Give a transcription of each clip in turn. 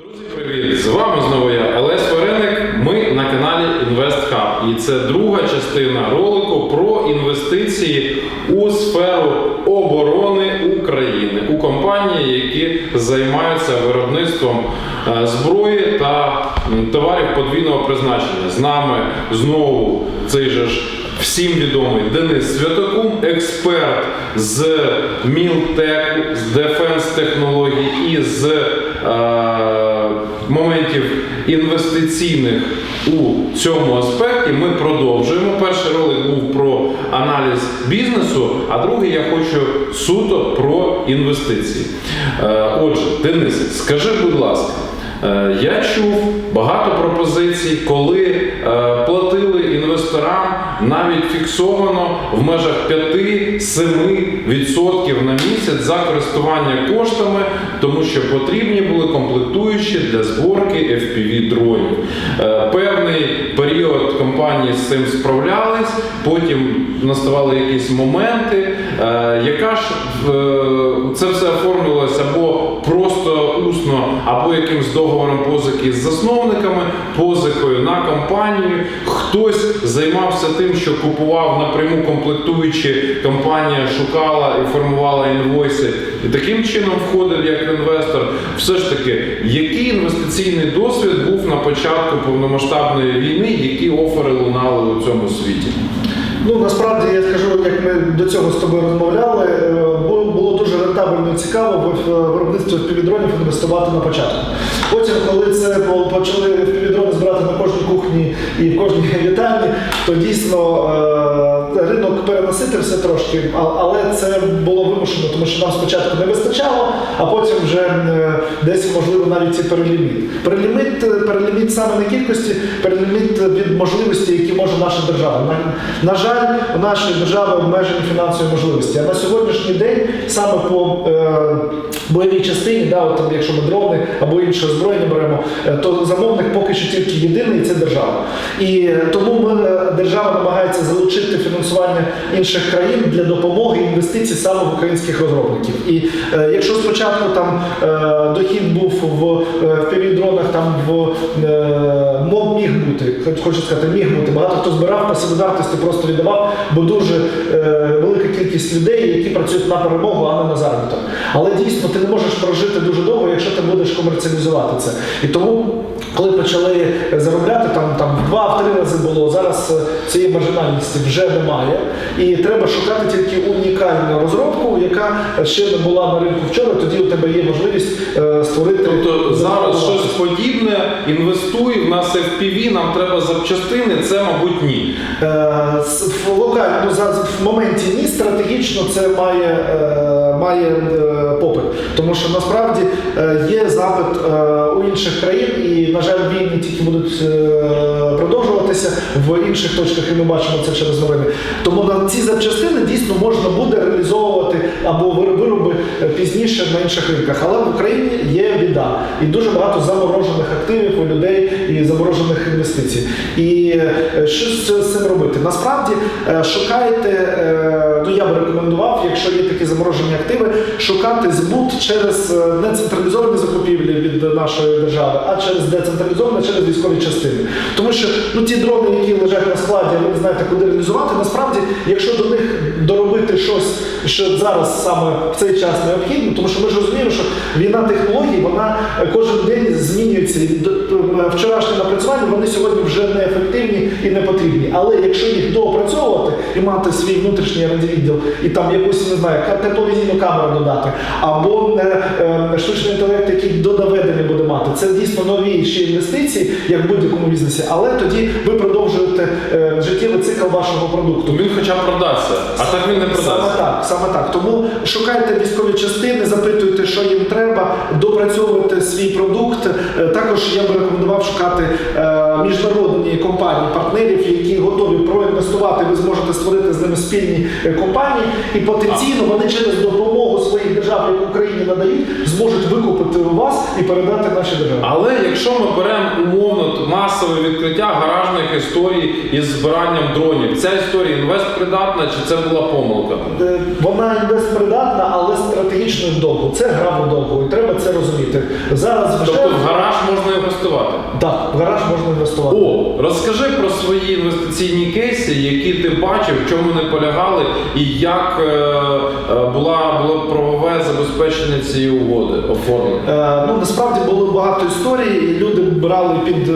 Друзі, привіт! З вами знову я Олесь Вареник. Ми на каналі InvestHub. І це друга частина ролику про інвестиції у сферу оборони України у компанії, які займаються виробництвом е, зброї та товарів подвійного призначення. З нами знову цей же ж. Всім відомий Денис Святокум, експерт з Мілтеку, з Дефенс технологій і з е, моментів інвестиційних у цьому аспекті. Ми продовжуємо. Перший ролик був про аналіз бізнесу, а другий я хочу суто про інвестиції. Е, отже, Денис, скажи, будь ласка. Е, Я чув багато пропозицій, коли е, платили інвесторам навіть фіксовано в межах 5-7% на місяць за користування коштами, тому що потрібні були комплектуючі для зборки FPV дронів. Е, Певний період компанії з цим справлялись, потім наставали якісь моменти. Яка ж це все оформлювалося або просто усно, або якимсь договором позики з засновниками, позикою на компанію. Хтось займався тим, що купував напряму комплектуючі, компанія шукала і формувала інвойси. І таким чином входив як інвестор. Все ж таки, який інвестиційний досвід був на початку повномасштабної війни, які офери лунали у цьому світі? Ну насправді я скажу, як ми до цього з тобою розмовляли, рентабельно і цікаво в в виробництво півдронів інвестувати на початку. Потім, коли це почали півдрони збирати на кожній кухні і в кожній вітальні, то дійсно е, ринок перенаситився трошки, але це було вимушено, тому що нам спочатку не вистачало, а потім вже е, десь можливо навіть і переліміт. Переліміт, е, переліміт саме не кількості, переліміт від можливості, які може наша держава. На, на жаль, у нашої держави обмежені фінансові можливості. А на сьогоднішній день саме по е, бойовій частині, да, от, якщо ми дрони або інше озброєння беремо, е, то замовник поки що тільки єдиний це держава. І тому ми, держава намагається залучити фінансування інших країн для допомоги інвестицій саме в українських розробників. І е, якщо спочатку там е, дохід був в, е, півдронах, там в е, мов міг бути, хочу сказати, міг бути. Багато хто збирав на солідарності, просто віддавав, бо дуже е, велика кількість людей, які працюють на перемогу, а не на заробіток. Але дійсно ти не можеш прожити дуже довго, якщо ти будеш комерціалізувати це. І тому, коли почали заробляти, там там два-три рази було. Зараз е, цієї маржинальності вже немає. І треба шукати тільки унікальну розробку, яка ще не була на ринку вчора. Тоді у тебе є можливість е, створити. Тобто зараз щось подібне, інвестуй, в нас FPV, нам треба запчастини, це, мабуть, ні. Е, в локально ну, в моменті ні, стратегічно це має, має попит. Тому що насправді є запит у інших країн, і, на жаль, війни тільки будуть е, продовжуватися в інших точках, і ми бачимо це через новини. Тому на ці запчастини дійсно можна буде реалізовувати або вироби пізніше на інших ринках. Але в Україні є біда і дуже багато заморожених активів у людей і заморожених інвестицій. І е, що з цим- робити? Насправді е, шукайте, е, ну я би рекомендував, якщо є такі заморожені активи, шукати збут через е, не централізовані закупівлі від нашої держави, а через децентралізовані, через військові частини. Тому що ну ті дрони, які лежать на складі, ви не знаєте, куди реалізувати. Насправді, якщо до них доробити щось, що зараз саме в цей час необхідно, тому що ми ж розуміємо, що війна технологій вона е, кожен день змінюється. Вчорашні напрацювання вони сьогодні вже не ефективні і не потрібні. Але якщо їх доопрацьовувати і мати свій внутрішній відділ, і там якусь не знаю, ка- камеру додати, або е, е, штучний інтелект, який до наведення буде мати, це дійсно нові ще інвестиції, як в будь-якому бізнесі. Але тоді ви продовжуєте е, життєвий цикл вашого продукту. Він хоча б продасться, а так він не Саме так, саме так. Тому шукайте військові частини, запитуйте, що їм треба, допрацьовуйте свій продукт. Е, Також я би рекомендував шукати е, міжнародні компанії, партнерів, які готові проінвестувати. Ви зможете створити з ними спільні е, компанії, і потенційно вони через допомогу своїх держав, як Україні надають, зможуть викупити у вас і передати наші держави. Але якщо ми беремо умовно масове відкриття гаражних історій із збиранням дронів, ця історія інвестпридатна чи це була помилка? Е, Вона інвестпридатна, але стратегічно довго. Це гра довго, і треба це розуміти. Зараз вже Тобто в гараж можна інвестувати. Так, в гараж можна інвестувати. О, розкажи про свої інвестиційні кейси, які ти бачив, в чому вони полягали, і як е, е, була було правове забезпечення цієї угоди оформлено. Е, ну насправді було багато історій. і Люди брали під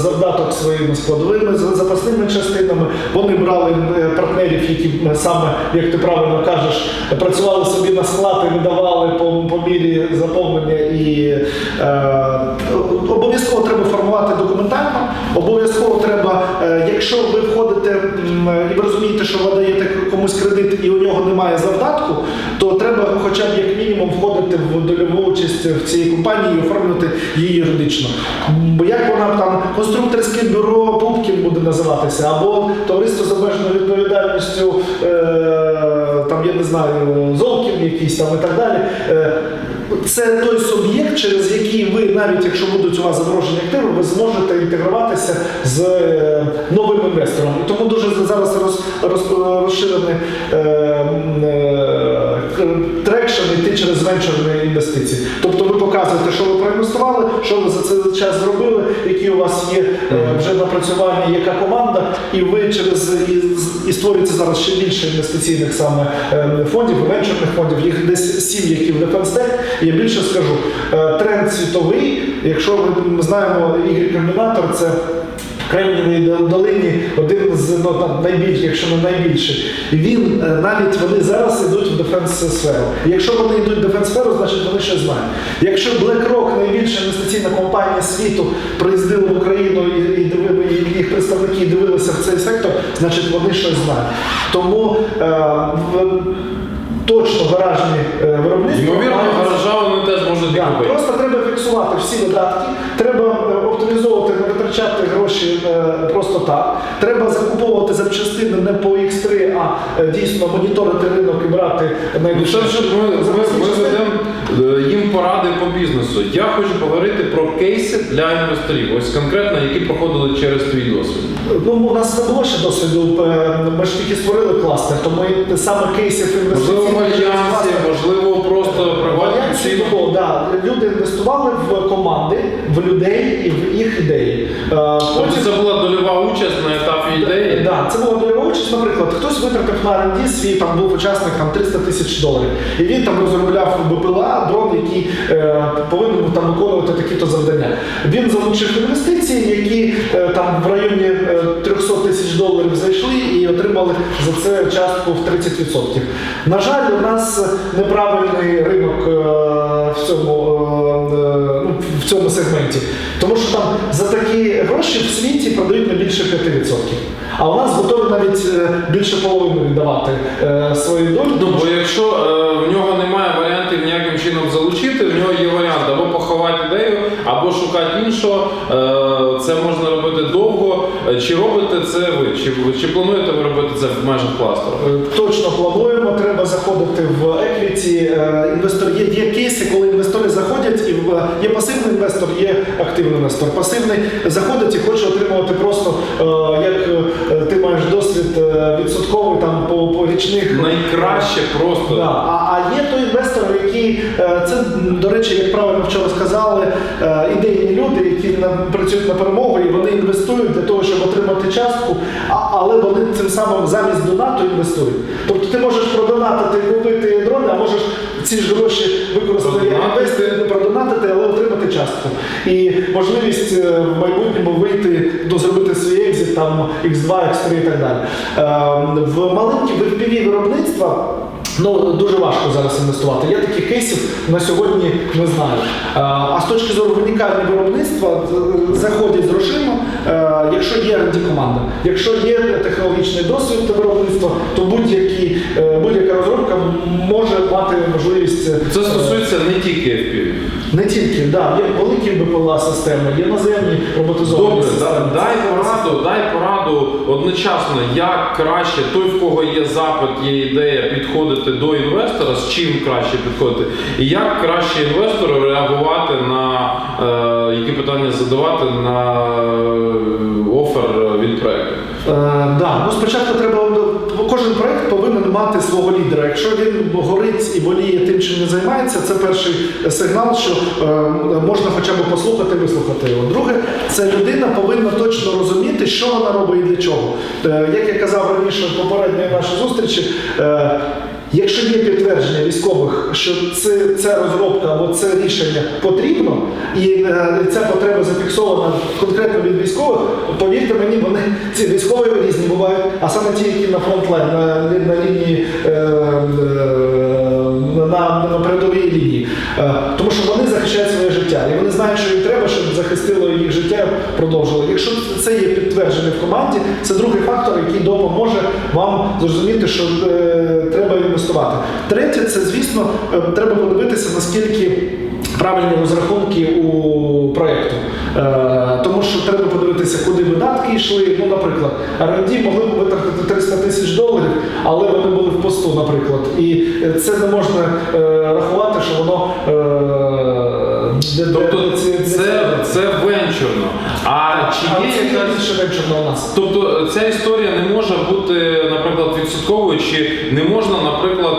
завдаток своїми складовими запасними частинами. Вони брали партнерів, які саме, як ти правильно кажеш, працювали собі на склад і видавали по, по мірі заповнення. І е, обов'язково треба формувати документально. Обов'язково треба, якщо ви входите і ви розумієте, що ви даєте комусь кредит і у нього немає завдатку, то треба хоча б як мінімум входити в дольову участь в цій компанії і оформити її юридично. Бо як вона там конструкторське бюро Пупкін буде називатися, або товариство з обмеженою відповідальністю, е, там я не знаю, Золкін якийсь там і так далі. Е, це той суб'єкт, через який ви, навіть якщо будуть у вас заморожені активи, ви зможете інтегруватися з е, новим інвестором. Тому дуже зараз роз, роз, розширений е, е, трекшн йти через венчурні інвестиції. Тобто ви показуєте, що ви проінвестували, що ви за цей час зробили, які у вас є вже напрацювання, яка команда, і ви через і, і створюється зараз ще більше інвестиційних саме е, фондів, венчурних фондів. Їх десь сім, які в. І Я більше скажу, е, тренд світовий, якщо ми знаємо, ігри комбінатор це. Дол- долині один з ну, там, найбільших, якщо не найбільший. Він е, навіть вони зараз йдуть в дефенс сферу. Якщо вони йдуть в дефенс сферу, значить вони щось знають. Якщо BlackRock, найбільша інвестиційна компанія світу, приїздили в Україну і, і, і їх представники дивилися в цей сектор, значить вони щось знають. Тому е, в, точно гаражні е, виробництва. Ймовірно, мають- гаража вони теж можуть Да, купити. Просто треба фіксувати всі видатки, треба е, оптимізовувати, не витрачати гроші е. Треба закуповувати запчастини не по X3, а е, дійсно моніторити ринок і брати Ну, найбільше. це ми, ми, ми ведемо е, їм поради по бізнесу. Я хочу поговорити про кейси для інвесторів. Ось конкретно, які проходили через твій досвід. Ну, у нас не було ще досвіду. е, Ми ж тільки створили кластер, тому і саме кейсів Можливо, інвестиційних можливо, просто Варіацій да. Люди інвестували в команди, в людей і в їх ідеї. Е, Тобто це була дольова участь на етапі ідеї. Да, це була дольова участь, наприклад, хтось витратив на R&D свій, там був учасник там 300 тисяч доларів. І він там розробляв БПЛА, дрон, який е, повинен був там виконувати такі-то завдання. Він залучив інвестиції, які е, там в районі е, 300 тисяч доларів зайшли і отримали за це частку в 30%. На жаль, у нас неправильний ринок е, в цьому, е, ну, в цьому сегменті. Тому що там за такі гроші в світі продають не більше 5%. А у нас готові навіть е, більше половини віддавати е, свої долі. Ну, бо якщо е, в нього немає варіантів ніяким чином залучити, в нього є варіант або поховати ідею, або шукати іншого. Це можна робити довго. Чи робите це ви? Чи, чи плануєте ви робити це в межах кластеру? Точно плануємо, треба заходити в еквіті. Інвестор є, є кейси, коли інвестори заходять, і в- є пасивний інвестор, є активний інвестор. Пасивний заходить і хоче отримувати просто е, як е, ти маєш досвід е, відсотковий там по, по річних Найкраще просто. Да. А, є той інвестор, який е, це, до речі, як правильно вчора сказали, е, ідейні люди, які працюють на перемогу, і вони інвестують для того, щоб отримати частку, але вони цим самим замість донату інвестують. Тобто ти можеш продонатити і купити дрони, а можеш ці ж гроші використати як інвестор, продонатити, але отримати частку. І можливість е, в майбутньому вийти, ну, зробити свій екзит, там X2, X3 і так далі. В маленькі в виробництва. Ну дуже важко зараз інвестувати. Я таких кейсів на сьогодні не знаю. Е, А з точки зору виникання виробництва заходять з грошима, е, якщо є R&D команда, якщо є технологічний досвід виробництва, то будь-які е, будь-яка розробка може мати можливість е, Це стосується не тільки FPV. Не тільки, да, є великі БПЛА системи, є наземні роботизовані Добре, системи. да- дай пораду, дай пораду одночасно, як краще той, в кого є запит, є ідея підходити до інвестора, з чим краще підходити, і як краще інвестору реагувати на е, які питання задавати на е, офер від проекту. Е, да. ну, спочатку треба кожен проект повинен мати свого лідера. Якщо він горить і боліє тим, чим не займається, це перший сигнал, що е, можна хоча б послухати, вислухати його. Друге, це людина повинна точно розуміти, що вона робить і для чого. Е, Як я казав раніше в попередньої нашій зустрічі, е, якщо є підтвердження військових, що це, ця розробка або це рішення потрібно, і е, ця потреба зафіксована конкретно від військових, повірте мені, вони ці військові різні бувають, а саме ті, які на фронтлайн, на, на лінії. Е, е, на, на передовій лінії, тому що вони захищають своє життя, і вони знають, що їм треба, щоб захистило їх життя, продовжило. Якщо це є підтверджене в команді, це другий фактор, який допоможе вам зрозуміти, що е, треба інвестувати. Третє, це звісно, е, треба подивитися, наскільки. Правильні розрахунки у проєкту. Е, тому що треба подивитися, куди видатки йшли. Ну, наприклад, R&D могли б витратити 300 тисяч доларів, але вони були в посту, наприклад. І це не можна е, рахувати, що воно. Е, Тобто це, це венчурно. А чи є якась. венчурно у нас. Тобто ця історія не може бути, наприклад, відсотковою, чи не можна, наприклад,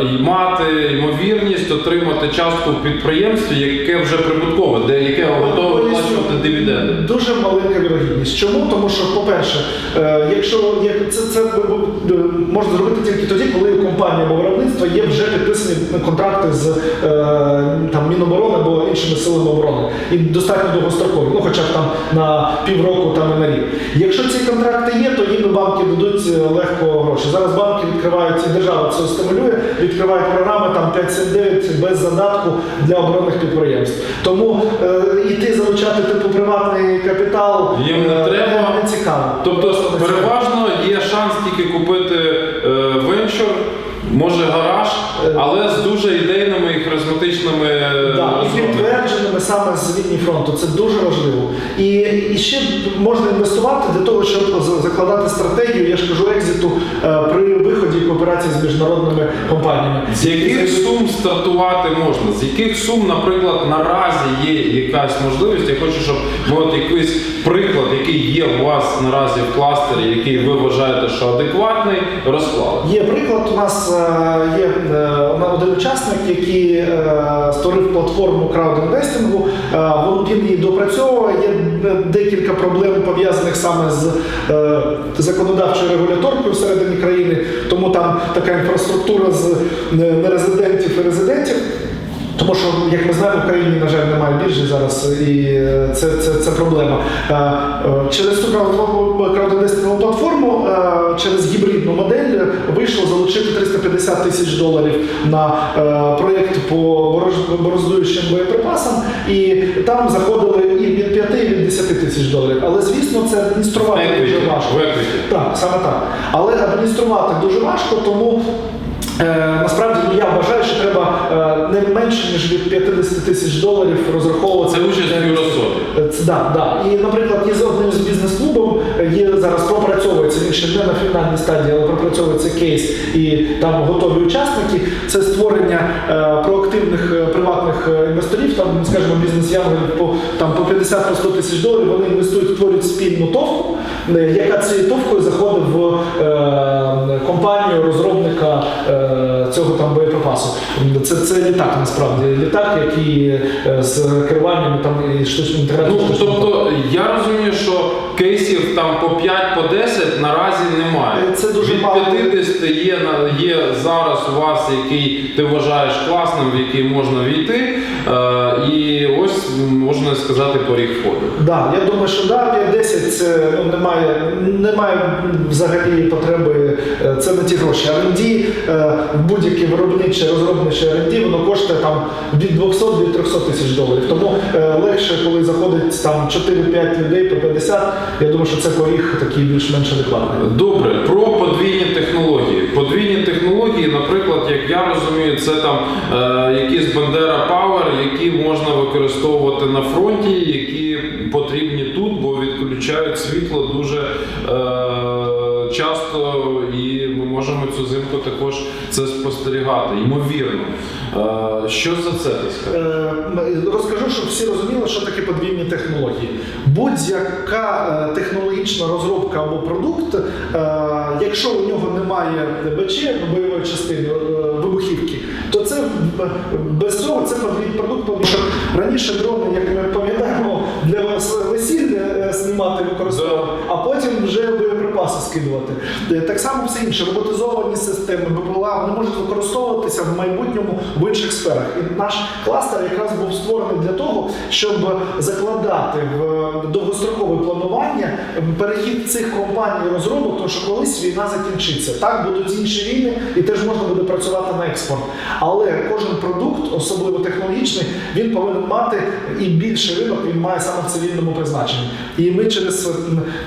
е, мати ймовірність отримати частку в підприємстві, яке вже прибуткове, де яке готове виплачувати дивіденди. Дуже маленька вірогідність. Чому? Тому що, по-перше, е, якщо як це, це б- можна зробити тільки тоді, коли у компанії або виробництва є вже підписані контракти з е, там Міноборони або іншими силами оборони, і достатньо довгострокові, ну хоча б там на півроку там і на рік. Якщо ці контракти є, то їм банки дадуть е, легко гроші. Зараз банки відкривають і держава це стимулює, відкривають програми там 5-7-9 без задатку для оборонних підприємств. Тому е, іти залучати типу приватний капітал Їм не е, треба. не цікаво. Тобто, переважно є шанс тільки купити е, венчур, може гараж, але з дуже ідейними і харизматичними підтвердженими саме з лінії фронту. Це дуже важливо. І, і ще можна інвестувати для того, щоб закладати стратегію, я ж кажу, екзиту е, при виході кооперації з міжнародними компаніями. З яких сум стартувати можна? З яких сум, наприклад, наразі є якась можливість? Я хочу, щоб ми от якийсь приклад, який є у вас наразі в кластері, який ви вважаєте, що адекватний, розклали. Є приклад, у нас е, є е, один учасник, який створив платформу краудінвестингу. Е, Він її допрацьовує. Є е, декілька проблем пов'язаних саме з е, законодавчою регуляторкою всередині країни, тому там така інфраструктура з нерезидентів і резидентів. Тому що, як ми знаємо, в країні, на жаль, немає біржі зараз, і е, це, це, це проблема. Е, Через цю краудинвестингову платформу, е, через гібридну модель вийшло залучити 350 тисяч доларів на проєкт по бороздуючим боєприпасам, і там заходили і від 5 і від 10 тисяч доларів. Але звісно, це адмініструвати дуже важко. Так, саме так. Але адмініструвати дуже важко, тому. Е, насправді я вважаю, що треба е, не менше ніж від 50 тисяч доларів розраховувати. Це участь в. Е, да, да. І, наприклад, є з одним з бізнес-клубом, є зараз пропрацьовується він ще не на фінальній стадії, але пропрацьовується кейс, і там готові учасники. Це створення проактивних приватних інвесторів, там, скажімо, бізнес-янголів по там по 50 по 100 тисяч доларів. Вони інвестують, створюють спільну товку, яка цією товкою заходить в е, компанію розробника. е, Цього там боєприпасу. Це, це літак насправді. Літак, який е, з керуванням там і штучним інтелектом. Ну, тобто я розумію, що кейсів там по 5 по 10 наразі немає. Це дуже Від мало. 50 є, є зараз у вас, який ти вважаєш класним, в який можна війти. Е, і ось можна сказати поріг входу. Да, я думаю, що да, 5-10 це ну, немає, немає взагалі потреби, е, це не ті гроші. R&D, е, будь-яке виробниче, розробниче R&D, воно коштує там від 200 до 300 тисяч доларів. Тому е, легше, коли заходить там 4-5 людей по 50, я думаю, що це поріг такий більш-менш адекватний. Добре, про. Подвійні технології, наприклад, як я розумію, це там е, якісь Бандера Power, які можна використовувати на фронті, які потрібні тут, бо відключають світло дуже е, можемо цю зимку також це спостерігати. Ймовірно. Е, що за це ти скажеш? Е, Розкажу, щоб всі розуміли, що таке подвійні технології. Будь-яка е, технологічна розробка або продукт, якщо у нього немає БЧ, бойової частини вибухівки, то це без цього це подвійний продукт, тому що раніше дрони, як ми пам'ятаємо, для вас весілля знімати використовувати. потім вже боєприпаси скидувати. Е, Так само все інше, роботизовані системи, БПЛА, вони можуть використовуватися в майбутньому в інших сферах. І наш кластер якраз був створений для того, щоб закладати в довгострокове планування перехід цих компаній розробок, тому що колись війна закінчиться. Так будуть інші війни, і теж можна буде працювати на експорт. Але кожен продукт, особливо технологічний, він повинен мати і більший ринок він має саме в цивільному призначенні. І ми через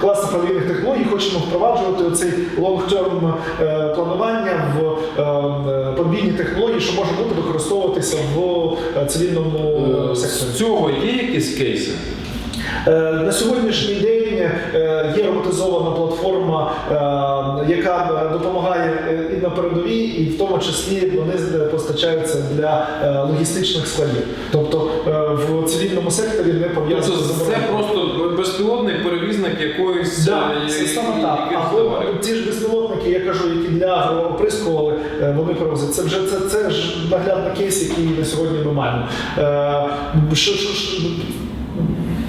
клас управління технолόγій хочемо впроваджувати цей long-term е, планування в е, е, подвійні технології, що може бути використовуватися в е, цивільному секторі. З цього є якісь кейси? На сьогоднішній день є роботизована платформа, яка допомагає і на передовій, і в тому числі вони постачаються для логістичних складів. Тобто в цивільному секторі не Тобто пов'язано з це просто безпілотний перевізник якоїсь Да, е, це саме так. А ті ж безпілотники, я кажу, які для агрооприскували, е, вони привозять. Це вже це, це ж наглядний кейс, який на сьогодні ми маємо. Е, що, що, що,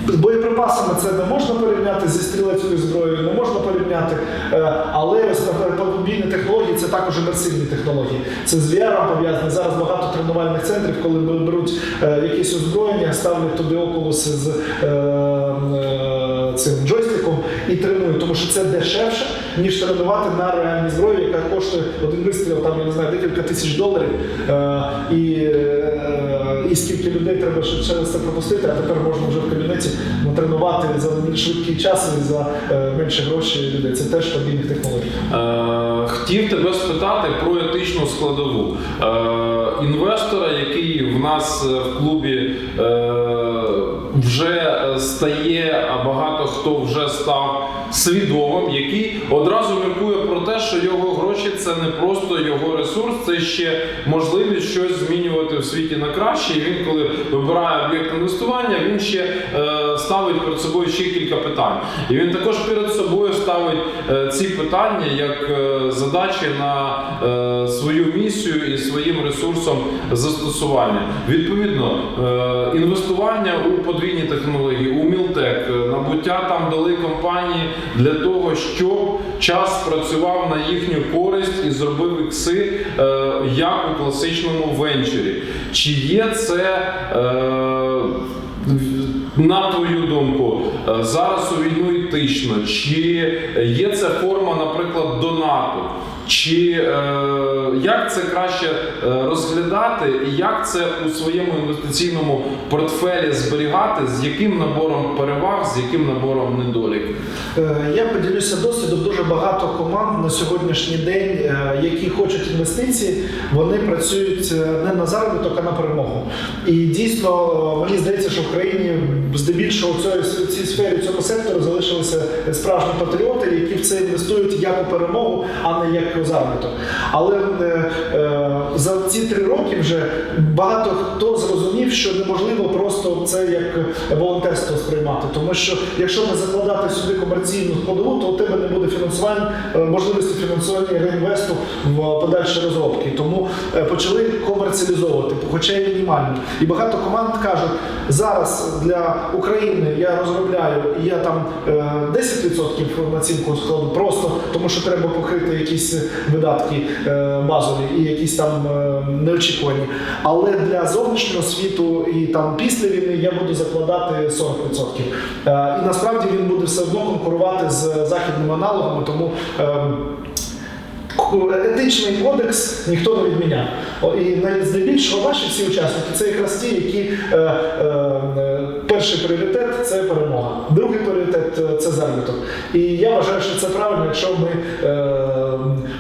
з боєприпасами це не можна порівняти зі стрілецькою зброєю, не можна порівняти. Е, Але ось наприклад, технології це також імерсивні технології. Це з VR пов'язане. Зараз багато тренувальних центрів, коли беруть е, якісь озброєння, ставлять туди околоси з е, цим джойстиком і тренують, тому що це дешевше, ніж тренувати на реальній зброї, яка коштує один вистріл, там я не знаю, декілька тисяч доларів. Е, і, е, і скільки людей треба щоб через це пропустити, а тепер можна вже в кабінеті натренувати за швидкий час і за е, менше грошей людей. Це теж подвійних технологій. Е, Хотів тебе спитати про етичну складову Е, інвестора, який в нас в клубі е, вже стає, багато хто вже став свідомим, який одразу міркує про те, що його гроші це не просто його ресурс, це ще можливість щось змінювати в світі на краще. І він, коли вибирає об'єкт інвестування, він ще е, ставить перед собою ще кілька питань. І він також перед собою ставить е, ці питання як е, задачі на е, свою місію і своїм ресурсом застосування. Відповідно, інвестування у подвійні технології, у Мілтек, набуття там дали компанії для того, щоб час працював на їхню користь і зробив ікси як у класичному венчурі. Чи є це? На твою думку, е, зараз у війну етично, чи є це форма, наприклад, донату? Чи е, як це краще е, розглядати, і як це у своєму інвестиційному портфелі зберігати, з яким набором переваг, з яким набором недоліків? Е, Я поділюся досвідом. Дуже багато команд на сьогоднішній день, е, які хочуть інвестиції, вони працюють не на заробіток, а на перемогу. І дійсно мені здається, що в країні здебільшого в цій, в цій сфері, в цьому сектору залишилися справжні патріоти, які в це інвестують як у перемогу, а не як у заробіток. Але е, е, за ці три роки вже багато хто зрозумів, що неможливо просто це як волонтерство сприймати. Тому що якщо не закладати сюди комерційну складову, то у тебе не буде фінансування, е, можливості фінансування реінвесту в подальші розробки. Тому е, почали комерціалізовувати, хоча й мінімально. І багато команд кажуть, зараз для України я розробляю, я там е, 10% націнку складу, просто тому що треба покрити якісь видатки е, базові і якісь там е, неочікувані. Але для зовнішнього світу і там після війни я буду закладати 40%. Е, І насправді він буде все одно конкурувати з західними аналогами, тому. Етичний кодекс ніхто не відміняв. І здебільшого наші всі учасники це якраз ті, які е, е, перший пріоритет це перемога, другий пріоритет це заробіток. І я вважаю, що це правильно, якщо ми е,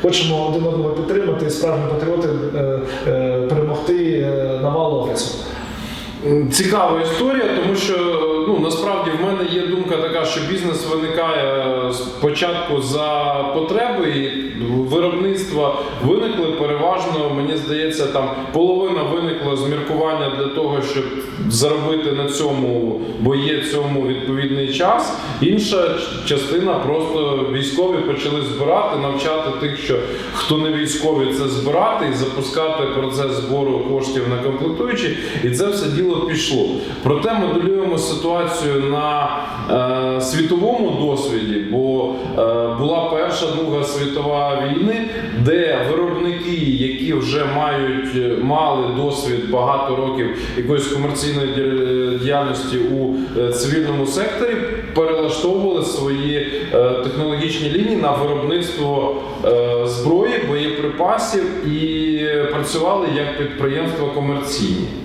хочемо один одного підтримати, і справжні патріоти е, е, перемогти е, навалу агресу. Цікава історія, тому що ну насправді в мене є думка така, що бізнес виникає спочатку за потреби і виробництва виникли переважно. Мені здається, там половина виникла з міркування для того, щоб заробити на цьому, бо є цьому відповідний час. Інша частина просто військові почали збирати, навчати тих, що хто не військові, це збирати і запускати процес збору коштів на комплектуючі, і це все діло пішло. Проте моделюємо ситуацію. Ситуацію на е, світовому досвіді, бо е, була Перша, Друга світова війни, де виробники, які вже мають е, мали досвід багато років якоїсь комерційної діяльності у е, цивільному секторі, перелаштовували свої е, технологічні лінії на виробництво е, зброї, боєприпасів і працювали як підприємства комерційні.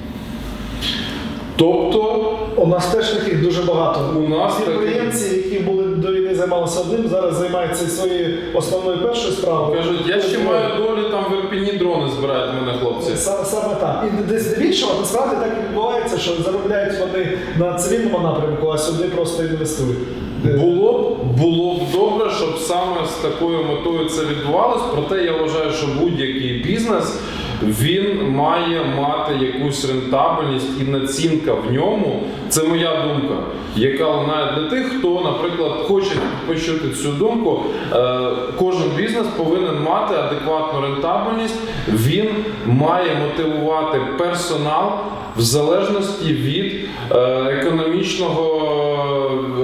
Тобто У нас теж таких дуже багато. У нас підприємці, які були до війни займалися одним, зараз займаються своєю основною першою справою. кажуть, я ще маю долю там в Ірпіні дрони збирають мене хлопці. Са- Саме так. І десь здебільшого насправді так відбувається, що заробляють вони на цивільному напрямку, а сюди просто інвестують. Е, Було б було б добре, щоб саме з такою метою це відбувалось. Проте я вважаю, що будь-який бізнес він має мати якусь рентабельність і націнка в ньому. Це моя думка, яка лунає для тих, хто, наприклад, хоче почути цю думку. Е, Кожен бізнес повинен мати адекватну рентабельність. Він має мотивувати персонал в залежності від е, економічного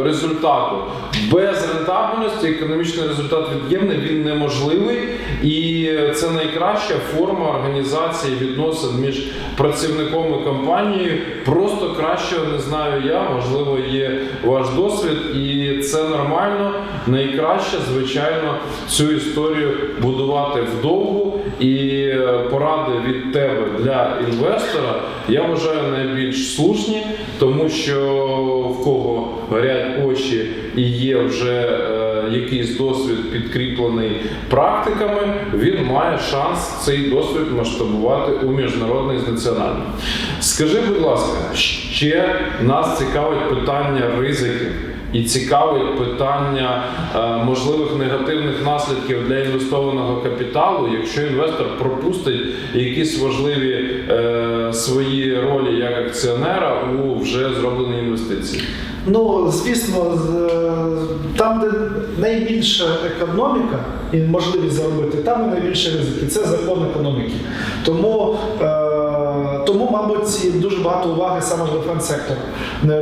результату. Без рентабельності економічний результат від'ємний він неможливий, і це найкраща форма організації відносин між працівником і компанією. Просто кращого не знаю я, можливо, є ваш досвід, і це нормально. Найкраще, звичайно, цю історію будувати вдовгу. І е, поради від тебе для інвестора я вважаю найбільш слушні, тому що в кого горять очі і є вже е, якийсь досвід підкріплений практиками, він має шанс цей досвід масштабувати у міжнародний з національним. Скажи, будь ласка, ще нас цікавить питання ризиків. І цікавить питання е, можливих негативних наслідків для інвестованого капіталу, якщо інвестор пропустить якісь важливі е, свої ролі як акціонера у вже зроблені інвестиції. Ну, звісно, там, де найбільша економіка і можливість заробити, там і найбільше ризики. Це закон економіки. Тому, е, тому мабуть, дуже багато уваги саме в дефенс сектору.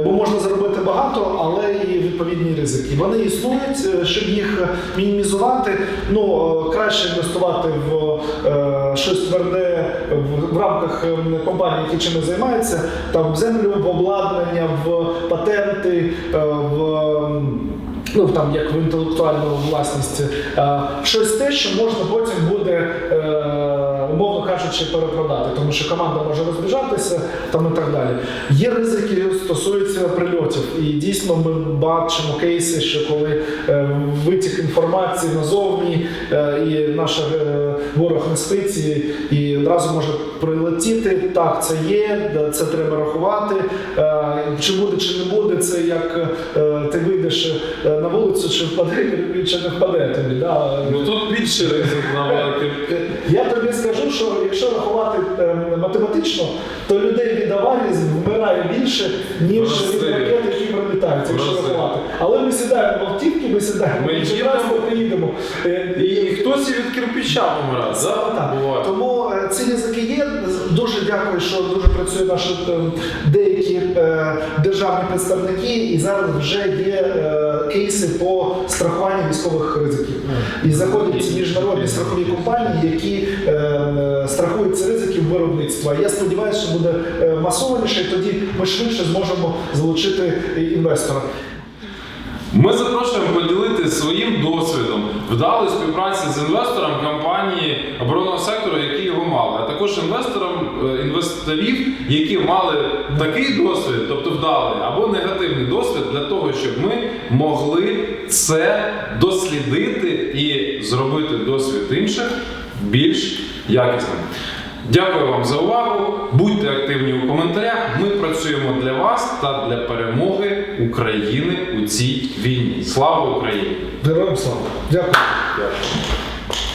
Бо можна заробити багато, але і відповідні ризики. Вони існують, е, щоб їх мінімізувати. Ну, е, краще інвестувати в е, щось тверде в, рамках е, компанії, які чим займаються, там в землю, в обладнання, в патенти, е, в. Ну, там, як в інтелектуальну власність, Е, щось те, що можна потім буде, е, кажучи, перепродати, тому що команда може розбіжатися там і так далі. Є ризики стосуються прильотів, і дійсно ми бачимо кейси, що коли е, витік інформації назовні, е, і наш е, ворог не спить, і, одразу може прилетіти. Так, це є, це треба рахувати. Чи буде, чи не буде, це як ти вийдеш на вулицю, чи впаде, чи не впаде тобі. Да? Ну тут більше ризик набагато. Я тобі скажу, що якщо рахувати е, математично, то людей від аварії вмирає більше, ніж від ракет, які прилітають, якщо Прости. рахувати. Але ми сідаємо в автівки, ми сідаємо, Ми ми їдемо. транспорт їдемо. Е, І хтось і від кирпича помирає, да? Тому е, ці ризики є. Дуже дякую, що дуже працюють наші е, деякі державні представники, і зараз вже є кейси по страхуванню військових ризиків. І заходять ці міжнародні страхові компанії, які страхують ці ризики виробництва. Я сподіваюся, що буде масованіше, і тоді ми швидше зможемо залучити інвестора. Ми запрошуємо поділитися своїм досвідом вдалої співпраці з інвестором компанії оборонного сектору, які його мали, а також інвестором е, інвесторів, які мали такий досвід, тобто вдалий або негативний досвід, для того, щоб ми могли це дослідити і зробити досвід інших більш якісним. Дякую вам за увагу. Будьте активні у коментарях. Ми працюємо для вас та для перемоги України у цій війні. Слава Україні! Героям слава! Дякую. Дякую.